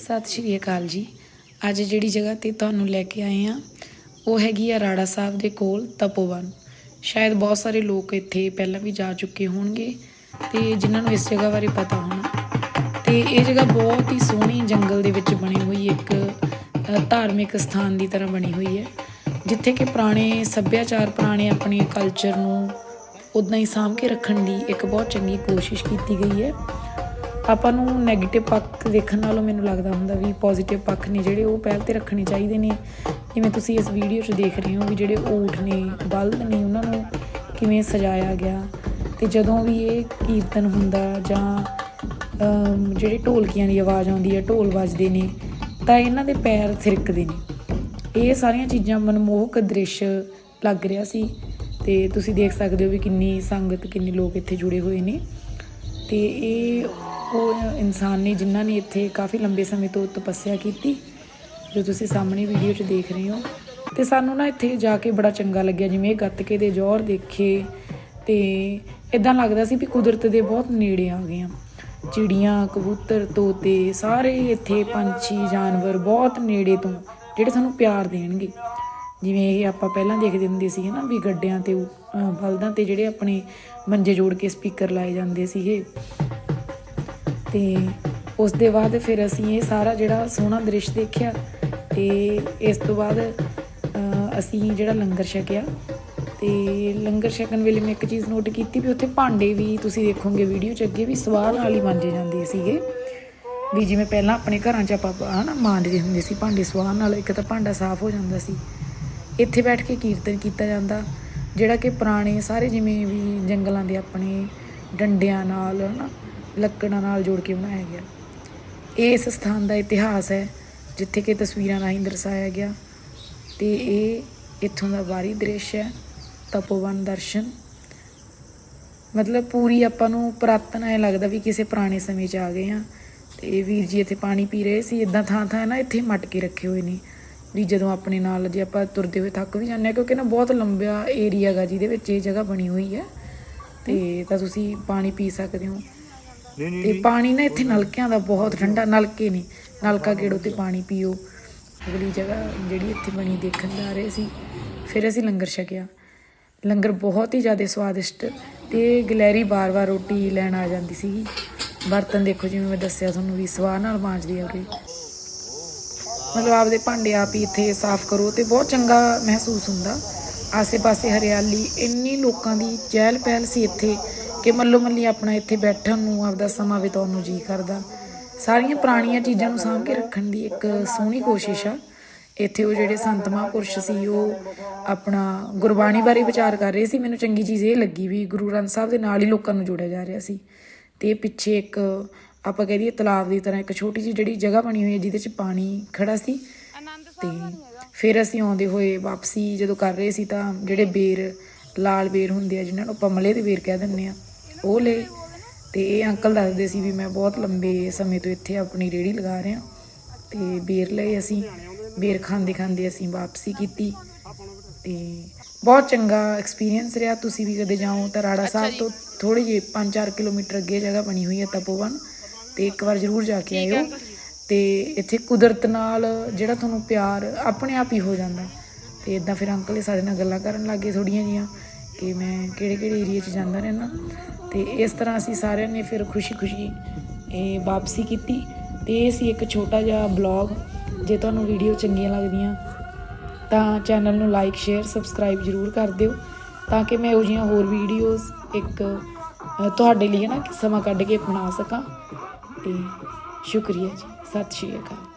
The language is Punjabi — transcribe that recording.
ਸਤਿ ਸ਼੍ਰੀ ਅਕਾਲ ਜੀ। ਅੱਜ ਜਿਹੜੀ ਜਗ੍ਹਾ ਤੇ ਤੁਹਾਨੂੰ ਲੈ ਕੇ ਆਏ ਆ ਉਹ ਹੈਗੀ ਆ ਰਾੜਾ ਸਾਹਿਬ ਦੇ ਕੋਲ ਤਪੋਵਨ ਸ਼ਾਇਦ ਬਹੁਤ ਸਾਰੇ ਲੋਕ ਇੱਥੇ ਪਹਿਲਾਂ ਵੀ ਜਾ ਚੁੱਕੇ ਹੋਣਗੇ ਤੇ ਜਿਨ੍ਹਾਂ ਨੂੰ ਇਸ ਜਗ੍ਹਾ ਬਾਰੇ ਪਤਾ ਹੋਣਾ। ਤੇ ਇਹ ਜਗ੍ਹਾ ਬਹੁਤ ਹੀ ਸੋਹਣੀ ਜੰਗਲ ਦੇ ਵਿੱਚ ਬਣੀ ਹੋਈ ਇੱਕ ਧਾਰਮਿਕ ਸਥਾਨ ਦੀ ਤਰ੍ਹਾਂ ਬਣੀ ਹੋਈ ਹੈ। ਜਿੱਥੇ ਕਿ ਪੁਰਾਣੇ ਸੱਭਿਆਚਾਰ, ਪੁਰਾਣੇ ਆਪਣੇ ਕਲਚਰ ਨੂੰ ਉਦਾਂ ਹੀ ਸਾਂਭ ਕੇ ਰੱਖਣ ਦੀ ਇੱਕ ਬਹੁਤ ਚੰਗੀ ਕੋਸ਼ਿਸ਼ ਕੀਤੀ ਗਈ ਹੈ। ਆਪਾਂ ਨੂੰ 네ਗੇਟਿਵ ਪੱਖ ਦੇਖਣ ਨਾਲੋਂ ਮੈਨੂੰ ਲੱਗਦਾ ਹੁੰਦਾ ਵੀ ਪੋਜ਼ਿਟਿਵ ਪੱਖ ਨੇ ਜਿਹੜੇ ਉਹ ਪਹਿਲ ਤੇ ਰੱਖਣੇ ਚਾਹੀਦੇ ਨੇ। ਜਿਵੇਂ ਤੁਸੀਂ ਇਸ ਵੀਡੀਓ 'ਚ ਦੇਖ ਰਹੇ ਹੋ ਵੀ ਜਿਹੜੇ ਊਠ ਨੇ, ਬਲਦ ਨੇ, ਉਹਨਾਂ ਨੂੰ ਕਿਵੇਂ ਸਜਾਇਆ ਗਿਆ ਤੇ ਜਦੋਂ ਵੀ ਇਹ ਕੀਰਤਨ ਹੁੰਦਾ ਜਾਂ ਜਿਹੜੇ ਢੋਲਕੀਆਂ ਦੀ ਆਵਾਜ਼ ਆਉਂਦੀ ਹੈ, ਢੋਲ ਵੱਜਦੇ ਨੇ, ਤਾਂ ਇਹਨਾਂ ਦੇ ਪੈਰ ਥਿਰਕਦੇ ਨੇ। ਇਹ ਸਾਰੀਆਂ ਚੀਜ਼ਾਂ ਮਨਮੋਹਕ ਦ੍ਰਿਸ਼ ਲੱਗ ਰਿਹਾ ਸੀ ਤੇ ਤੁਸੀਂ ਦੇਖ ਸਕਦੇ ਹੋ ਵੀ ਕਿੰਨੀ ਸੰਗਤ, ਕਿੰਨੇ ਲੋਕ ਇੱਥੇ ਜੁੜੇ ਹੋਏ ਨੇ ਤੇ ਇਹ ਉਹ ਇਨਸਾਨ ਨੇ ਜਿਨ੍ਹਾਂ ਨੇ ਇੱਥੇ ਕਾਫੀ ਲੰਬੇ ਸਮੇਂ ਤੋਂ ਤਪੱਸਿਆ ਕੀਤੀ ਜੋ ਤੁਸੀਂ ਸਾਹਮਣੇ ਵੀਡੀਓ 'ਚ ਦੇਖ ਰਹੇ ਹੋ। ਤੇ ਸਾਨੂੰ ਨਾ ਇੱਥੇ ਜਾ ਕੇ ਬੜਾ ਚੰਗਾ ਲੱਗਿਆ ਜਿਵੇਂ ਇਹ ਗੱਤਕੇ ਦੇ ਜ਼ੋਰ ਦੇਖੇ ਤੇ ਇਦਾਂ ਲੱਗਦਾ ਸੀ ਵੀ ਕੁਦਰਤ ਦੇ ਬਹੁਤ ਨੇੜੇ ਆ ਗਏ ਆ। ਚਿੜੀਆਂ ਕਬੂਤਰ ਤੋਤੇ ਸਾਰੇ ਇੱਥੇ ਪੰਛੀ ਜਾਨਵਰ ਬਹੁਤ ਨੇੜੇ ਤੋਂ ਜਿਹੜੇ ਸਾਨੂੰ ਪਿਆਰ ਦੇਣਗੇ। ਜਿਵੇਂ ਇਹ ਆਪਾਂ ਪਹਿਲਾਂ ਦੇਖਦੇ ਹੁੰਦੇ ਸੀਗੇ ਨਾ ਵੀ ਗੱਡਿਆਂ ਤੇ ਅਹ, ਬਲਦਾਂ ਤੇ ਜਿਹੜੇ ਆਪਣੇ ਮੰਜੇ ਜੋੜ ਕੇ ਸਪੀਕਰ ਲਾਏ ਜਾਂਦੇ ਸੀਗੇ। ਤੇ ਉਸ ਦੇ ਬਾਅਦ ਫਿਰ ਅਸੀਂ ਇਹ ਸਾਰਾ ਜਿਹੜਾ ਸੋਹਣਾ ਦ੍ਰਿਸ਼ ਦੇਖਿਆ ਤੇ ਇਸ ਤੋਂ ਬਾਅਦ ਅਸੀਂ ਜਿਹੜਾ ਲੰਗਰ ਛਕਿਆ ਤੇ ਲੰਗਰ ਛਕਣ ਵੇਲੇ ਮੈਂ ਇੱਕ ਚੀਜ਼ ਨੋਟ ਕੀਤੀ ਵੀ ਉੱਥੇ ਭਾਂਡੇ ਵੀ ਤੁਸੀਂ ਦੇਖੋਗੇ ਵੀਡੀਓ 'ਚ ਅੱਗੇ ਵੀ ਸਵਾਹ ਨਾਲ ਹੀ ਮਾਂਜੇ ਜਾਂਦੇ ਸੀਗੇ। ਵੀ ਜਿਵੇਂ ਪਹਿਲਾਂ ਆਪਣੇ ਘਰਾਂ 'ਚ ਆਪਾਂ, ਹਨਾ, ਮਾਂਜਦੇ ਹੁੰਦੇ ਸੀ ਭਾਂਡੇ ਸਵਾਹ ਨਾਲ ਇੱਕ ਤਾਂ ਭਾਂਡਾ ਸਾਫ਼ ਹੋ ਜਾਂਦਾ ਸੀ। ਇੱਥੇ ਬੈਠ ਕੇ ਕੀਰਤਨ ਕੀਤਾ ਜਾਂਦਾ, ਜਿਹੜਾ ਕਿ ਪੁਰਾਣੇ ਸਾਰੇ ਜਿਵੇਂ ਵੀ ਜੰਗਲਾਂ ਦੇ ਆਪਣੇ ਡੰਡਿਆਂ ਨਾਲ, ਹਨਾ ਲੱਕੜਾਂ ਨਾਲ ਜੋੜ ਕੇ ਬਣਾਇਆ ਗਿਆ। ਇਹ ਇਸ ਸਥਾਨ ਦਾ ਇਤਿਹਾਸ ਹੈ, ਜਿੱਥੇ ਕਿ ਤਸਵੀਰਾਂ ਰਾਹੀਂ ਦਰਸਾਇਆ ਗਿਆ। ਤੇ ਇਹ ਇੱਥੋਂ ਦਾ ਬਾਹਰੀ ਦ੍ਰਿਸ਼ ਹੈ, ਤਪੋਵਨ ਦਰਸ਼ਨ। ਮਤਲਬ ਪੂਰੀ ਆਪਾਂ ਨੂੰ ਪੁਰਾਤਨ ਐ ਲੱਗਦਾ ਵੀ ਕਿਸੇ ਪੁਰਾਣੇ ਸਮੇਂ 'ਚ ਆ ਗਏ ਆ ਤੇ ਵੀਰ ਜੀ ਇੱਥੇ ਪਾਣੀ ਪੀ ਰਹੇ ਸੀ ਇਦਾਂ ਥਾਂ ਥਾਂ ਨਾ ਇੱਥੇ ਮਟਕੇ ਰੱਖੇ ਹੋਏ ਨੇ। ਵੀ ਜਦੋਂ ਆਪਣੇ ਨਾਲ ਜੇ ਆਪਾਂ ਤੁਰਦੇ ਹੋਏ ਥੱਕ ਵੀ ਜਾਂਦੇ ਆ ਕਿਉਂਕਿ ਨਾ ਬਹੁਤ ਲੰਬਾ ਏਰੀਆ ਗਾ ਜਿਹਦੇ ਵਿੱਚ ਇਹ ਜਗ੍ਹਾ ਬਣੀ ਹੋਈ ਹੈ। ਤੇ ਤਾਂ ਤੁਸੀਂ ਪਾਣੀ ਪੀ ਸਕਦੇ ਹੋ। ਤੇ ਪਾਣੀ ਨਾ ਇੱਥੇ ਨਲਕਿਆਂ ਦਾ ਬਹੁਤ ਠੰਡਾ ਨਲਕੇ ਨੇ ਨਲਕਾ ਗੇੜੋ ਤੇ ਪਾਣੀ ਪੀਓ। ਅਗਲੀ ਜਗ੍ਹਾ ਜਿਹੜੀ ਇੱਥੇ ਬਣੀ ਦੇਖਣ ਜਾ ਰਹੇ ਸੀ ਫਿਰ ਅਸੀਂ ਲੰਗਰ ਛਕਿਆ। ਲੰਗਰ ਬਹੁਤ ਹੀ ਜ਼ਿਆਦਾ ਸਵਾਦਿਸ਼ਟ ਤੇ ਗਲੈਰੀ ਬਾਰ-ਬਾਰ ਰੋਟੀ ਲੈਣ ਆ ਜਾਂਦੀ ਸੀਗੀ। ਬਰਤਨ ਦੇਖੋ ਜਿਵੇਂ ਮੈਂ ਦੱਸਿਆ ਤੁਹਾਨੂੰ ਵੀ ਸਵਾਹ ਨਾਲ ਮਾਂਜਦੇ ਆ ਉਰੇ ਮਤਲਬ ਆਪਦੇ ਭਾਂਡੇ ਆਪ ਹੀ ਇੱਥੇ ਸਾਫ਼ ਕਰੋ ਤੇ ਬਹੁਤ ਚੰਗਾ ਮਹਿਸੂਸ ਹੁੰਦਾ। ਆਸੇ-ਪਾਸੇ ਹਰਿਆਲੀ ਇੰਨੀ ਲੋਕਾਂ ਦੀ ਚਹਿਲ ਪਹਿਲ ਸੀ ਇੱਥੇ। ਕਿ ਮੱਲੋ ਮੱਲੀ ਆਪਣਾ ਇੱਥੇ ਬੈਠਣ ਨੂੰ ਆਪਦਾ ਸਮਾਂ ਬਿਤਾਉਣ ਨੂੰ ਜੀ ਕਰਦਾ। ਸਾਰੀਆਂ ਪੁਰਾਣੀਆਂ ਚੀਜ਼ਾਂ ਨੂੰ ਸਾਂਭ ਕੇ ਰੱਖਣ ਦੀ ਇੱਕ ਸੋਹਣੀ ਕੋਸ਼ਿਸ਼ ਆ। ਇੱਥੇ ਉਹ ਜਿਹੜੇ ਸੰਤ ਮਹਾਂਪੁਰਸ਼ ਸੀ ਉਹ ਆਪਣਾ ਗੁਰਬਾਣੀ ਬਾਰੇ ਵਿਚਾਰ ਕਰ ਰਹੇ ਸੀ। ਮੈਨੂੰ ਚੰਗੀ ਚੀਜ਼ ਇਹ ਲੱਗੀ ਵੀ ਗੁਰੂ ਗ੍ਰੰਥ ਸਾਹਿਬ ਦੇ ਨਾਲ ਹੀ ਲੋਕਾਂ ਨੂੰ ਜੋੜਿਆ ਜਾ ਰਿਹਾ ਸੀ। ਤੇ ਪਿੱਛੇ ਇੱਕ ਆਪਾਂ ਕਹਿ ਦਈਏ ਤਲਾਬ ਦੀ ਤਰ੍ਹਾਂ ਇੱਕ ਛੋਟੀ ਜਿਹੀ ਜਿਹੜੀ ਜਗ੍ਹਾ ਬਣੀ ਹੋਈ ਹੈ ਜਿਹਦੇ 'ਚ ਪਾਣੀ ਖੜਾ ਸੀ। ਤੇ ਫਿਰ ਅਸੀਂ ਆਉਂਦੇ ਹੋਏ ਵਾਪਸੀ ਜਦੋਂ ਕਰ ਰਹੇ ਸੀ ਤਾਂ ਜਿਹੜੇ ਬੇਰ ਲਾਲ ਬੇਰ ਹੁੰਦੇ ਆ ਜਿਨ੍ਹਾਂ ਨੂੰ ਆਪਾਂ ਮਲੇ ਦੇ ਬੇਰ ਕਹਿ ਦਿੰਦੇ ਆ ਉਹ ਲਏ ਤੇ ਇਹ ਅੰਕਲ ਦੱਸਦੇ ਸੀ ਵੀ ਮੈਂ ਬਹੁਤ ਲੰਬੇ ਸਮੇਂ ਤੋਂ ਇੱਥੇ ਆਪਣੀ ਰੇੜੀ ਲਗਾ ਰਿਹਾ। ਤੇ ਬੇਰ ਲਏ ਅਸੀਂ। ਬੇਰ ਖਾਂਦੇ ਖਾਂਦੇ ਅਸੀਂ ਵਾਪਸੀ ਕੀਤੀ। ਤੇ ਬਹੁਤ ਚੰਗਾ ਐਕਸਪੀਰੀਅੰਸ ਰਿਹਾ। ਤੁਸੀਂ ਵੀ ਕਦੇ ਜਾਓ ਤਾਂ ਰਾੜਾ ਸਾਹਿਬ ਤੋਂ। ਥੋੜੀ ਜਿਹੀ 5-4 ਕਿਲੋਮੀਟਰ ਅੱਗੇ ਜਗ੍ਹਾ ਬਣੀ ਹੋਈ ਹੈ ਤਪੋਵਨ ਤੇ ਇੱਕ ਵਾਰ ਜ਼ਰੂਰ ਜਾ ਕੇ ਆਇਓ। ਤੇ ਇੱਥੇ ਕੁਦਰਤ ਨਾਲ ਜਿਹੜਾ ਤੁਹਾਨੂੰ ਪਿਆਰ ਆਪਣੇ ਆਪ ਹੀ ਹੋ ਜਾਂਦਾ। ਤੇ ਇਦਾਂ ਫਿਰ ਅੰਕਲ ਇਹ ਸਾਡੇ ਨਾਲ ਗੱਲਾਂ ਕਰਨ ਲੱਗੇ ਥੋੜੀਆਂ ਜੀਆਂ ਕਿ ਮੈਂ ਕਿਹੜੇ ਕਿਹੜੇ ਏਰੀਆ 'ਚ ਜਾਂਦਾ ਰਹਿਣਾ ਤੇ ਇਸ ਤਰ੍ਹਾਂ ਅਸੀਂ ਸਾਰਿਆਂ ਨੇ ਫਿਰ ਖੁਸ਼ੀ-ਖੁਸ਼ੀ ਇਹ ਵਾਪਸੀ ਕੀਤੀ। ਤੇ ਇਹ ਸੀ ਇੱਕ ਛੋਟਾ ਜਿਹਾ ਬਲੌਗ ਜੇ ਤੁਹਾਨੂੰ ਵੀਡੀਓ ਚੰਗੀਆਂ ਲੱਗਦੀਆਂ, ਤਾਂ ਚੈਨਲ ਨੂੰ ਲਾਈਕ ਸ਼ੇਅਰ ਸਬਸਕ੍ਰਾਈਬ ਜ਼ਰੂਰ ਕਰ ਦਿਓ, ਤਾਂ ਕਿ ਮੈਂ ਇਹੋ ਜਿਹੀਆਂ ਹੋਰ ਵੀਡੀਓਜ਼ ਇੱਕ ਤੁਹਾਡੇ ਲਈ ਨਾ ਸਮਾਂ ਕੱਢ ਕੇ ਬਣਾ ਸਕਾਂ। ਤੇ ਸ਼ੁਕਰੀਆ ਜੀ। ਸਤਿ ਸ਼੍ਰੀ ਅਕਾਲ।